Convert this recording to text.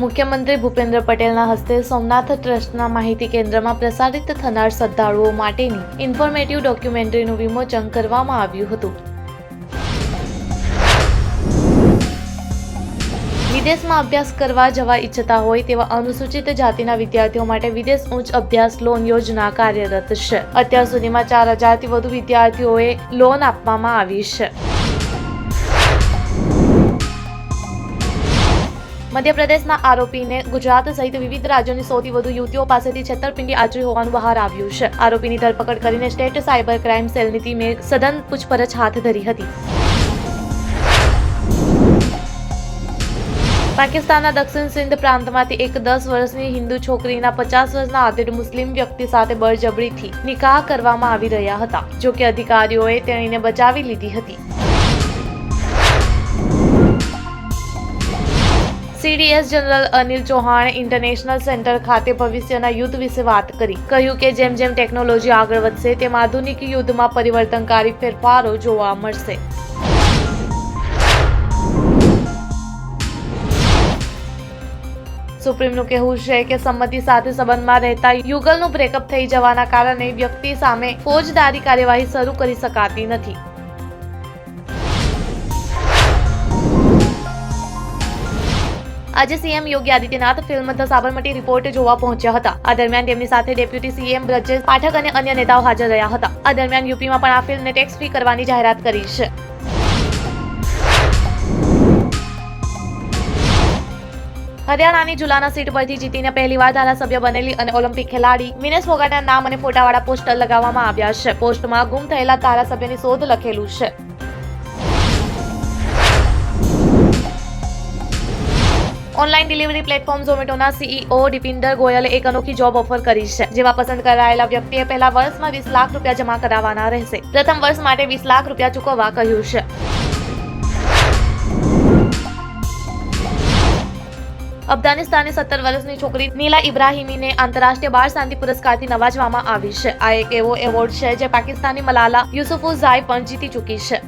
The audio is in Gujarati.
મુખ્યમંત્રી ભૂપેન્દ્ર પટેલના હસ્તે સોમનાથ ટ્રસ્ટના માહિતી કેન્દ્રમાં પ્રસારિત થનાર શ્રદ્ધાળુઓ માટેની ઇન્ફોર્મેટિવ ડોક્યુમેન્ટરીનું વિમોચન કરવામાં આવ્યું હતું. વિદેશમાં અભ્યાસ કરવા જવા ઈચ્છતા હોય તેવા અનુસૂચિત જાતિના વિદ્યાર્થીઓ માટે વિદેશ ઉચ્ચ અભ્યાસ લોન યોજના કાર્યરત છે. અત્યાર સુધીમાં ચાર હજારથી વધુ વિદ્યાર્થીઓએ લોન આપવામાં આવી છે. મધ્યપ્રદેશના આરોપીને ગુજરાત સહિત વિવિધ રાજ્યોની સૌથી વધુ યુવતીઓ પાસેથી છેતરપિંડી આચરી હોવાનું બહાર આવ્યું છે. આરોપીની ધરપકડ કરીને સ્ટેટ સાયબર ક્રાઇમ સેલની ટીમે સઘન પૂછપરછ હાથ ધરી હતી. પાકિસ્તાનના દક્ષિણ સિંધ પ્રાંતમાંથી એક દસ વર્ષની હિન્દુ છોકરીના પચાસ વર્ષના આધેડ મુસ્લિમ વ્યક્તિ સાથે બળજબરીથી નિકાહ કરવામાં આવી રહ્યા હતા જો કે અધિકારીઓએ તેણીને બચાવી લીધી હતી. સીડીએસ જનરલ અનિલ ચૌહાણે ઇન્ટરનેશનલ સેન્ટર ખાતે ભવિષ્યના યુદ્ધ વિશે વાત કરી. કહ્યું કે જેમ જેમ ટેકનોલોજી આગળ વધશે, તેમ આધુનિક યુદ્ધમાં પરિવર્તનકારી ફેરફારો જોવા મળશે. સુપ્રીમનું કહેવું છે કે સંમતિ સાથે સંબંધમાં રહેતા યુગલનું બ્રેકઅપ થઈ જવાના કારણે વ્યક્તિ સામે ફોજદારી કાર્યવાહી શરૂ કરી શકાતી નથી. આજે CM Yogi Adityanath film the Sabarmati report જોવા પહોંચ્યા હતા. આ દરમિયાન તેમની સાથે ડેપ્યુટી સીએમ બ્રજેશ પાઠક અને અન્ય નેતાઓ હાજર રહ્યા હતા. આ દરમિયાન યુપીમાં પણ આ ફિલ્મને ટેક્સ ફ્રી કરવાની જાહેરાત કરી છે. હરિયાણાની જુલાના સીટ પરથી જીતીને પહેલીવાર ધારાસભ્ય બનેલી અને ઓલિમ્પિક ખેલાડી વિનેશ ફોગાટના નામ અને ફોટાવાળા પોસ્ટર લગાવવામાં આવ્યા છે. પોસ્ટમાં ગુમ થયેલા ધારાસભ્યની શોધ લખેલું છે. ઓનલાઈન ડિલિવરી પ્લેટફોર્મ ઝોમેટોના સીઈઓ દીપિંદર ગોયલે એક અનોખી જોબ ઓફર કરી છે, જેમાં પસંદ કરાયેલા વ્યક્તિએ પહેલા વર્ષમાં વીસ લાખ રૂપિયા જમા કરાવવાના રહેશે. પ્રથમ વર્ષ માટે વીસ લાખ રૂપિયા ચૂકવવા કહ્યું છે. અફઘાનિસ્તાનની સત્તર વર્ષની છોકરી નીલા ઇબ્રાહિમીને આંતરરાષ્ટ્રીય બાળ શાંતિ પુરસ્કારથી નવાજવામાં આવી છે. આ એક એવો એવોર્ડ છે, જે પાકિસ્તાની મલાલા યુસુફુઝાઈ પણ જીતી ચૂકી છે.